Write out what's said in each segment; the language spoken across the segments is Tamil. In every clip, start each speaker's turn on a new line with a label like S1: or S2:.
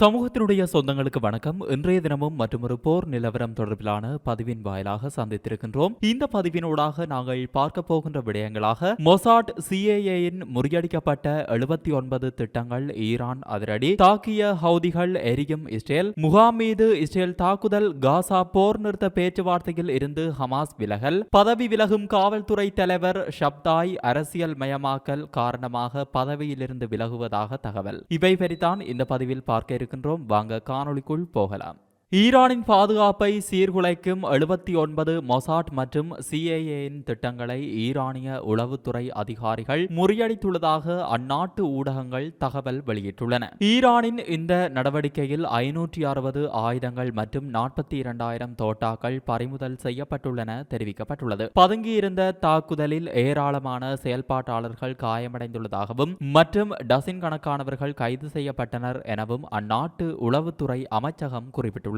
S1: சமூகத்தினுடைய சொந்தங்களுக்கு வணக்கம். இன்றைய தினமும் மற்றொரு போர் நிலவரம் தொடர்பிலான பதிவின் வாயிலாக சந்தித்திருக்கின்றோம். இந்த பதிவினூடாக நாங்கள் பார்க்க போகின்ற விடயங்களாக மொசாட் சிஏஏயின் முறியடிக்கப்பட்ட எழுபத்தி ஒன்பது திட்டங்கள் ஈரான் அதிரடி தாக்கிய ஹவுதிகள் எரியும் இஸ்ரேல் முகாம் மீது இஸ்ரேல் தாக்குதல் காசா போர் நிறுத்த பேச்சுவார்த்தையில் இருந்து ஹமாஸ் விலகல் பதவி விலகும் காவல்துறை தலைவர் ஷப்தாய் அரசியல் மயமாக்கல் காரணமாக பதவியிலிருந்து விலகுவதாக தகவல். இவை பற்றித்தான் இந்த பதிவில் பார்க்க இருக்கின்றோம் வாங்க காணொளிக்குள் போகலாம். ஈரானின் பாதுகாப்பை சீர்குலைக்கும் எழுபத்தி ஒன்பது மொசாட் மற்றும் சிஏஏயின் திட்டங்களை ஈரானிய உளவுத்துறை அதிகாரிகள் முறியடித்துள்ளதாக அந்நாட்டு ஊடகங்கள் தகவல் வெளியிட்டுள்ளன. ஈரானின் இந்த நடவடிக்கையில் ஐநூற்றி அறுபது ஆயுதங்கள் மற்றும் நாற்பத்தி இரண்டாயிரம் தோட்டாக்கள் பறிமுதல் செய்யப்பட்டுள்ளன தெரிவிக்கப்பட்டுள்ளது. பதுங்கியிருந்த தாக்குதலில் ஏராளமான செயல்பாட்டாளர்கள் காயமடைந்துள்ளதாகவும் மற்றும் டசின் கணக்கானவர்கள் கைது செய்யப்பட்டனர் எனவும் அந்நாட்டு உளவுத்துறை அமைச்சகம் குறிப்பிட்டுள்ளது.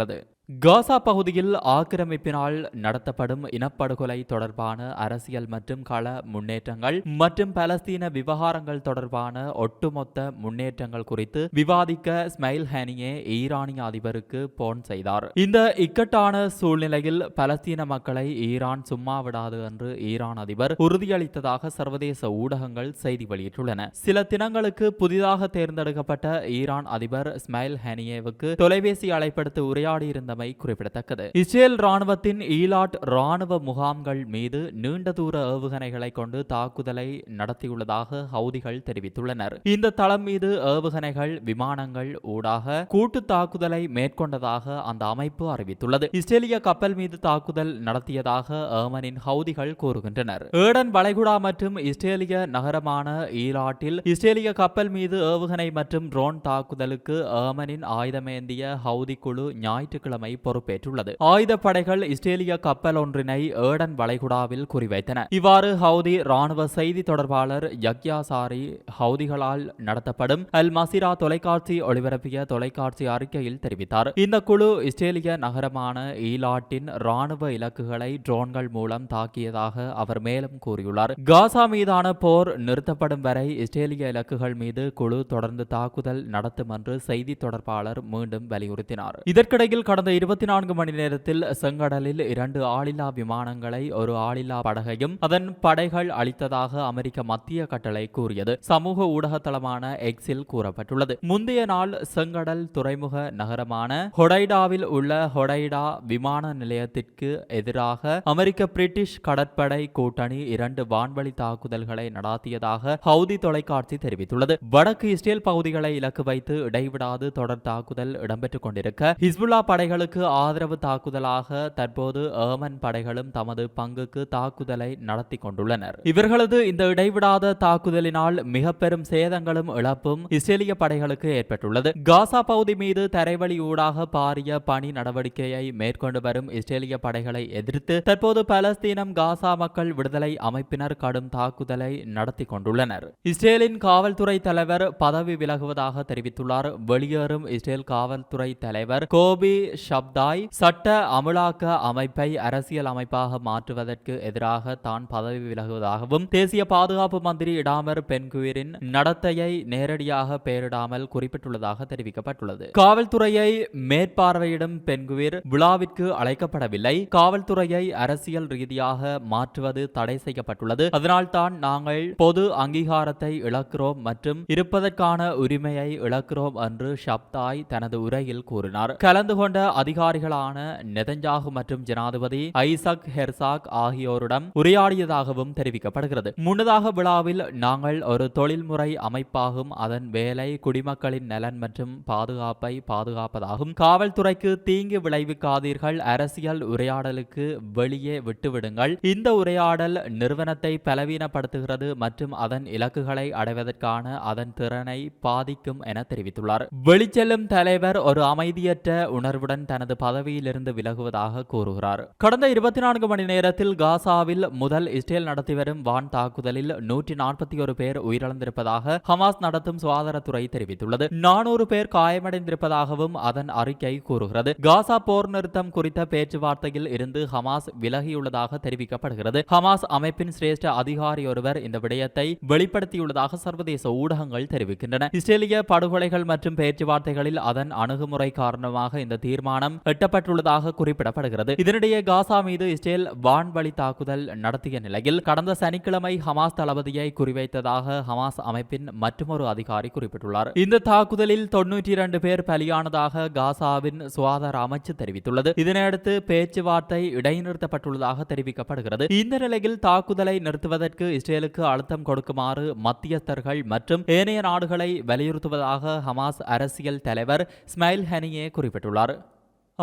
S1: காசா பகுதியில் ஆக்கிரமிப்பினால் நடத்தப்படும் இனப்படுகொலை தொடர்பான அரசியல் மற்றும் கள முன்னேற்றங்கள் மற்றும் பலஸ்தீன விவகாரங்கள் தொடர்பான ஒட்டுமொத்த முன்னேற்றங்கள் குறித்து விவாதிக்க ஸ்மைல் ஹேனியே ஈரானிய அதிபருக்கு போன் செய்தார். இந்த இக்கட்டான சூழ்நிலையில் பலஸ்தீன மக்களை ஈரான் சும்மா விடாது என்று ஈரான் அதிபர் உறுதியளித்ததாக சர்வதேச ஊடகங்கள் செய்தி வெளியிட்டுள்ளன. சில தினங்களுக்கு புதிதாக தேர்ந்தெடுக்கப்பட்ட ஈரான் அதிபர் ஸ்மைல் ஹேனியேவுக்கு தொலைபேசி அழைப்படுத்தி உரையாடியிருந்தமை குறிப்பிடத்தக்கது. இஸ்ரேல் ராணுவத்தின் ஈலாட் ராணுவ முகாம்கள் மீது நீண்ட தூர ஏவுகணைகளை கொண்டு தாக்குதலை நடத்தியுள்ளதாக ஹவுதிகள் தெரிவித்துள்ளனர். இந்த தளம் மீது ஏவுகணைகள் விமானங்கள் ஊடாக கூட்டு தாக்குதலை மேற்கொண்டதாக அந்த அமைப்பு அறிவித்துள்ளது. இஸ்ரேலிய கப்பல் மீது தாக்குதல் நடத்தியதாக ஏமனின் ஹவுதிகள் கூறுகின்றனர். ஏடன் வளைகுடா மற்றும் இஸ்ரேலிய நகரமான ஈலாட்டில் இஸ்ரேலிய கப்பல் மீது ஏவுகணை மற்றும் ட்ரோன் தாக்குதலுக்கு ஏமனின் ஆயுதமேந்திய ஹவுதி குழு ஞாயிற்றுக்கிழமை பொறுப்பேற்றுள்ளது. ஆயுதப்படைகள் இஸ்ரேலிய கப்பல் ஒன்றினை ஏடன் வளைகுடாவில் குறிவைத்தன. இவ்வாறு ஹவுதி ராணுவ செய்தி தொடர்பாளர் யக்யாசாரி ஹவுதிகளால் நடத்தப்படும் அல் மசிரா தொலைக்காட்சி ஒளிபரப்பிய தொலைக்காட்சி அறிக்கையில் தெரிவித்தார். இந்த குழு இஸ்ரேலிய நகரமான ஈலாட்டின் ராணுவ இலக்குகளை ட்ரோன்கள் மூலம் தாக்கியதாக அவர் மேலும் கூறியுள்ளார். காசா மீதான போர் நிறுத்தப்படும் வரை இஸ்ரேலிய இலக்குகள் மீது குழு தொடர்ந்து தாக்குதல் நடத்தும் என்று செய்தி தொடர்பாளர் மீண்டும் வலியுறுத்தினார். இதற்கிடையில் கடந்த இருபத்தி நான்கு மணி நேரத்தில் செங்கடலில் இரண்டு ஆளில்லா விமானங்களை ஒரு ஆளில்லா படகையும் அதன் படைகள் அளித்ததாக அமெரிக்க மத்திய கட்டளை கூறியது. சமூக ஊடகத்தளமான எக்ஸில் கூறப்பட்டுள்ளது. முந்தைய நாள் செங்கடல் துறைமுக நகரமான ஹொடைடாவில் உள்ள ஹொடைடா விமான நிலையத்திற்கு எதிராக அமெரிக்க பிரிட்டிஷ் கடற்படை கூட்டணி இரண்டு வான்வழி தாக்குதல்களை நடாத்தியதாக ஹவுதி தொலைக்காட்சி தெரிவித்துள்ளது. வடக்கு இஸ்ரேல் பகுதிகளை இலக்கு வைத்து இடைவிடாது தொடர் தாக்குதல் இடம்பெற்றுக் கொண்டிருக்க ஹிஸ்புல்லா படைகளுக்கு ஆதரவு தாக்குதலாக தற்போது ஏமன் படைகளும் தமது பங்குக்கு தாக்குதலை நடத்தி கொண்டுள்ளனர். இவர்களது இந்த இடைவிடாத தாக்குதலினால் மிக பெரும் சேதங்களும் இழப்பும் இஸ்ரேலிய படைகளுக்கு ஏற்பட்டுள்ளது. காசா பகுதி மீது தரைவழி ஊடாக பாரிய பணி நடவடிக்கையை மேற்கொண்டு வரும் இஸ்ரேலிய படைகளை எதிர்த்து தற்போது பலஸ்தீனம் காசா மக்கள் விடுதலை அமைப்பினர் கடும் தாக்குதலை நடத்தி கொண்டுள்ளனர். இஸ்ரேலின் காவல்துறை தலைவர் பதவி விலகுவதாக தெரிவித்துள்ளார். வெளியேறும் இஸ்ரேல் காவல்துறை தலைவர் கோபி ஷப்தாய் சட்ட அமலாக்க அமைப்பை அரசியல் அமைப்பாக மாற்றுவதற்கு எதிராக தான் பதவி விலகுவதாகவும் தேசிய பாதுகாப்பு மந்திரி இடாமர் பென்குயிரின் நடத்தையை நேரடியாக பெயரிடாமல் குறிப்பிட்டுள்ளதாக தெரிவிக்கப்பட்டுள்ளது. காவல்துறையை மேற்பார்வையிடும் பென்குவிர் விழாவிற்கு அழைக்கப்படவில்லை. காவல்துறையை அரசியல் ரீதியாக மாற்றுவது தடை செய்யப்பட்டுள்ளது. அதனால் தான் நாங்கள் பொது அங்கீகாரத்தை இழக்கிறோம் மற்றும் இருப்பதற்கான உரிமையை இழக்கிறோம் என்று ஷப்தாய் தனது உரையில் கூறினார். கலந்து கொண்ட அதிகாரிகளான நெதஞ்சாகு மற்றும் ஜனாதிபதி ஐசக் ஹெர்சாக் ஆகியோரிடம் உரையாடியதாகவும் தெரிவிக்கப்படுகிறது. முன்னதாக விழாவில் நாங்கள் ஒரு தொழில்முறை அமைப்பாகும் அதன் வேலை குடிமக்களின் நலன் மற்றும் பாதுகாப்பை பாதுகாப்பதாகும். காவல்துறைக்கு தீங்கு விளைவிக்காதீர்கள் அரசியல் உரையாடலுக்கு வெளியே விட்டுவிடுங்கள். இந்த உரையாடல் நிறுவனத்தை பலவீனப்படுத்துகிறது மற்றும் அதன் இலக்குகளை அடைவதற்கான அதன் திறனை பாதிக்கும் என தெரிவித்துள்ளார். வெளிச்செல்லும் தலைவர் ஒரு அமைதியற்ற உணர்வுடன் தனது பதவியிலிருந்து விலகுவதாக கூறுகிறார். கடந்த இருபத்தி நான்கு மணி நேரத்தில் காசாவில் முதல் இஸ்ரேல் நடத்தி வரும் வான் தாக்குதலில் நூற்றி நாற்பத்தி ஒரு பேர் உயிரிழந்திருப்பதாக ஹமாஸ் நடத்தும் சுகாதாரத்துறை தெரிவித்துள்ளது. நானூறு பேர் காயமடைந்திருப்பதாகவும் அதன் அறிக்கை கூறுகிறது. காசா போர் நிறுத்தம் குறித்த பேச்சுவார்த்தையில் இருந்து ஹமாஸ் விலகியுள்ளதாக தெரிவிக்கப்படுகிறது. ஹமாஸ் அமைப்பின் சிரேஷ்ட அதிகாரி ஒருவர் இந்த விடயத்தை வெளிப்படுத்தியுள்ளதாக சர்வதேச ஊடகங்கள் தெரிவிக்கின்றன. இஸ்ரேலிய படுகொலைகள் மற்றும் பேச்சுவார்த்தைகளில் அதன் அணுகுமுறை காரணமாக இந்த தீர்மானம் எட்டப்பட்டுள்ளதாக குறிப்பிடப்படுகிறது. இதனிடையே காசா மீது இஸ்ரேல் வான்வழி தாக்குதல் நடத்திய நிலையில் கடந்த சனிக்கிழமை ஹமாஸ் தளபதியை குறிவைத்ததாக ஹமாஸ் அமைப்பின் மற்றொரு அதிகாரி குறிப்பிட்டுள்ளார். இந்த தாக்குதலில் தொன்னூற்றி இரண்டு பேர் பலியானதாக காசாவின் சுகாதார அமைச்சு தெரிவித்துள்ளது. இதனையடுத்து பேச்சுவார்த்தை இடைநிறுத்தப்பட்டுள்ளதாக தெரிவிக்கப்படுகிறது. இந்த நிலையில் தாக்குதலை நிறுத்துவதற்கு இஸ்ரேலுக்கு அழுத்தம் கொடுக்குமாறு மத்தியஸ்தர்கள் மற்றும் ஏனைய நாடுகளை வலியுறுத்துவதாக ஹமாஸ் அரசியல் தலைவர் ஸ்மைல் ஹனியே குறிப்பிட்டுள்ளார். சொல்கிறாரு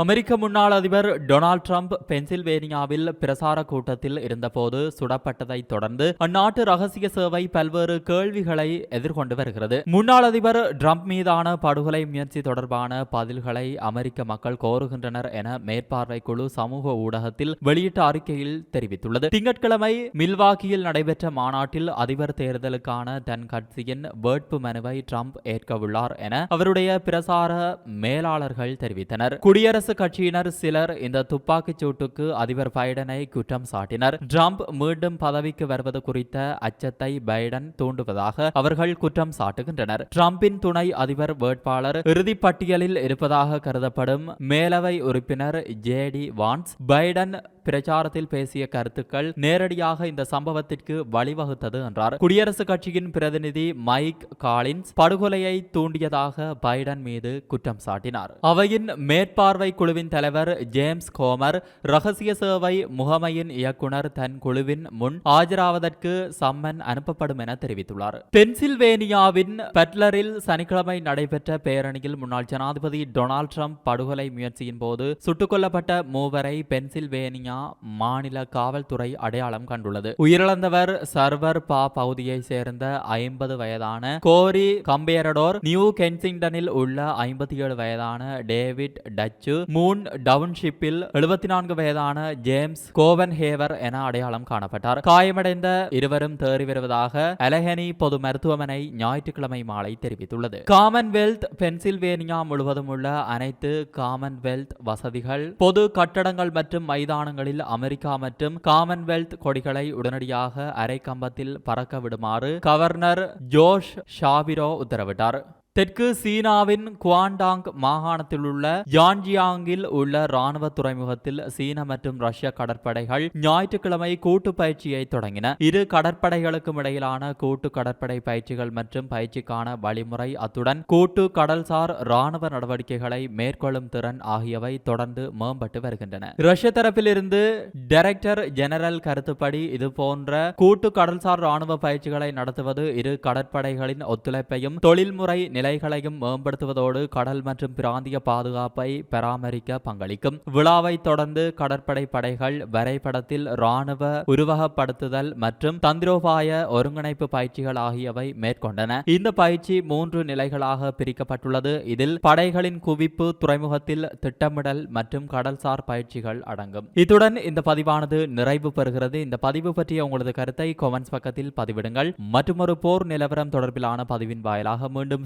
S1: அமெரிக்க முன்னாள் அதிபர் டொனால்ட் ட்ரம்ப் பென்சில்வேனியாவில் பிரசார கூட்டத்தில் இருந்தபோது சுடப்பட்டதை தொடர்ந்து அந்நாட்டு ரகசிய சேவை பல்வேறு கேள்விகளை எதிர்கொண்டு வருகிறது. முன்னாள் அதிபர் ட்ரம்ப் மீதான படுகொலை முயற்சி தொடர்பான பதில்களை அமெரிக்க மக்கள் கோருகின்றனர் என மேற்பார்வை குழு சமூக ஊடகத்தில் வெளியிட்ட அறிக்கையில் தெரிவித்துள்ளது. திங்கட்கிழமை மில்வாக்கியில் நடைபெற்ற மாநாட்டில் அதிபர் தேர்தலுக்கான தன் கட்சியின் வேட்பு மனுவை ட்ரம்ப் ஏற்கவுள்ளார் என அவருடைய பிரசார மேலாளர்கள் தெரிவித்தனர். குடியரசு குடியரசுக் கட்சியினர் சிலர் இந்த துப்பாக்கிச் சூட்டுக்கு அதிபர் பைடனை குற்றம் சாட்டினர். ட்ரம்ப் மீண்டும் பதவிக்கு வருவது குறித்த அச்சத்தை பைடன் தூண்டுவதாக அவர்கள் குற்றம் சாட்டுகின்றனர். டிரம்பின் துணை அதிபர் வேட்பாளர் இறுதிப் பட்டியலில் இருப்பதாக கருதப்படும் மேலவை உறுப்பினர் ஜே டி வான்ஸ் பைடன் பிரச்சாரத்தில் பேசிய கருத்துக்கள் நேரடியாக இந்த சம்பவத்திற்கு வழிவகுத்தது என்றார். குடியரசுக் கட்சியின் பிரதிநிதி மைக் காலின்ஸ் படுகொலையை தூண்டியதாக பைடன் மீது குற்றம் சாட்டினார். அவையின் மேற்பார்வை குழுவின் தலைவர் ஜேம்ஸ் கோமர் ரகசிய சேவை முகமையின் இயக்குனர் தன் குழுவின் முன் ஆஜராவதற்கு சம்மன் அனுப்பப்படும் என தெரிவித்துள்ளார். பென்சில்வேனியாவின் பெட்லரில் சனிக்கிழமை நடைபெற்ற பேரணியில் முன்னாள் ஜனாதிபதி டொனால்ட் ட்ரம்ப் படுகொலை முயற்சியின் போது சுட்டுக் கொல்லப்பட்ட மூவரை பென்சில்வேனியா மாநில காவல்துறை அடையாளம் கண்டுள்ளது. உயிரிழந்தவர் சர்வர் பா பகுதியை சேர்ந்த ஐம்பது வயதான கோரி கம்பேரடோர் நியூ கென்சிங்டனில் உள்ள ஐம்பத்தி ஏழு வயதான டேவிட் டச்சு மூன் டவுன்ஷிப்பில் எழுபத்தி நான்கு வயதான ஜேம்ஸ் கோவன் ஹேவர் என அடையாளம் காணப்பட்டார். காயமடைந்த இருவரும் தேறி வருவதாக அலஹெனி பொது மருத்துவமனை ஞாயிற்றுக்கிழமை மாலை தெரிவித்துள்ளது. காமன்வெல்த் பென்சில்வேனியா முழுவதும் உள்ள அனைத்து காமன்வெல்த் வசதிகள் பொது கட்டடங்கள் மற்றும் மைதானங்களில் அமெரிக்கா மற்றும் காமன்வெல்த் கொடிகளை உடனடியாக அரை கம்பத்தில் பறக்க விடுமாறு கவர்னர் ஜோஷ் ஷாபிரோ உத்தரவிட்டார். தெற்கு சீனாவின் குவாண்டாங் மாகாணத்தில் உள்ள யான்ஜியாங்கில் உள்ள ராணுவ துறைமுகத்தில் சீன மற்றும் ரஷ்ய கடற்படைகள் ஞாயிற்றுக்கிழமை கூட்டு பயிற்சியை தொடங்கின. இரு கடற்படைகளுக்கும் இடையிலான கூட்டு கடற்படை பயிற்சிகள் மற்றும் பயிற்சிக்கான வழிமுறை அத்துடன் கூட்டு கடல்சார் ராணுவ நடவடிக்கைகளை மேற்கொள்ளும் திறன் ஆகியவை தொடர்ந்து மேம்பட்டு வருகின்றன. ரஷ்ய தரப்பிலிருந்து டைரக்டர் ஜெனரல் கருத்துப்படி இது போன்ற கூட்டு கடல்சார் ராணுவ பயிற்சிகளை நடத்துவது இரு கடற்படைகளின் ஒத்துழைப்பையும் தொழில்முறை நிலைகளையும் மேம்படுத்துவதோடு கடல் மற்றும் பிராந்திய பாதுகாப்பை பராமரிக்க பங்களிக்கும். விழாவை தொடர்ந்து கடற்படை படைகள் வரைபடத்தில் ராணுவ உருவகப்படுத்துதல் மற்றும் தந்திரோபாய ஒருங்கிணைப்பு பயிற்சிகள் ஆகியவை மேற்கொண்டன. இந்த பயிற்சி மூன்று நிலைகளாக பிரிக்கப்பட்டுள்ளது. இதில் படைகளின் குவிப்பு துறைமுகத்தில் திட்டமிடல் மற்றும் கடல்சார் பயிற்சிகள் அடங்கும். இத்துடன் இந்த பதிவானது நிறைவு பெறுகிறது. இந்த பதிவு பற்றிய உங்களது கருத்தை கொமெண்ட்ஸ் பக்கத்தில் பதிவிடுங்கள். மற்றொரு போர் நிலவரம் தொடர்பிலான பதிவின் வாயிலாக மீண்டும்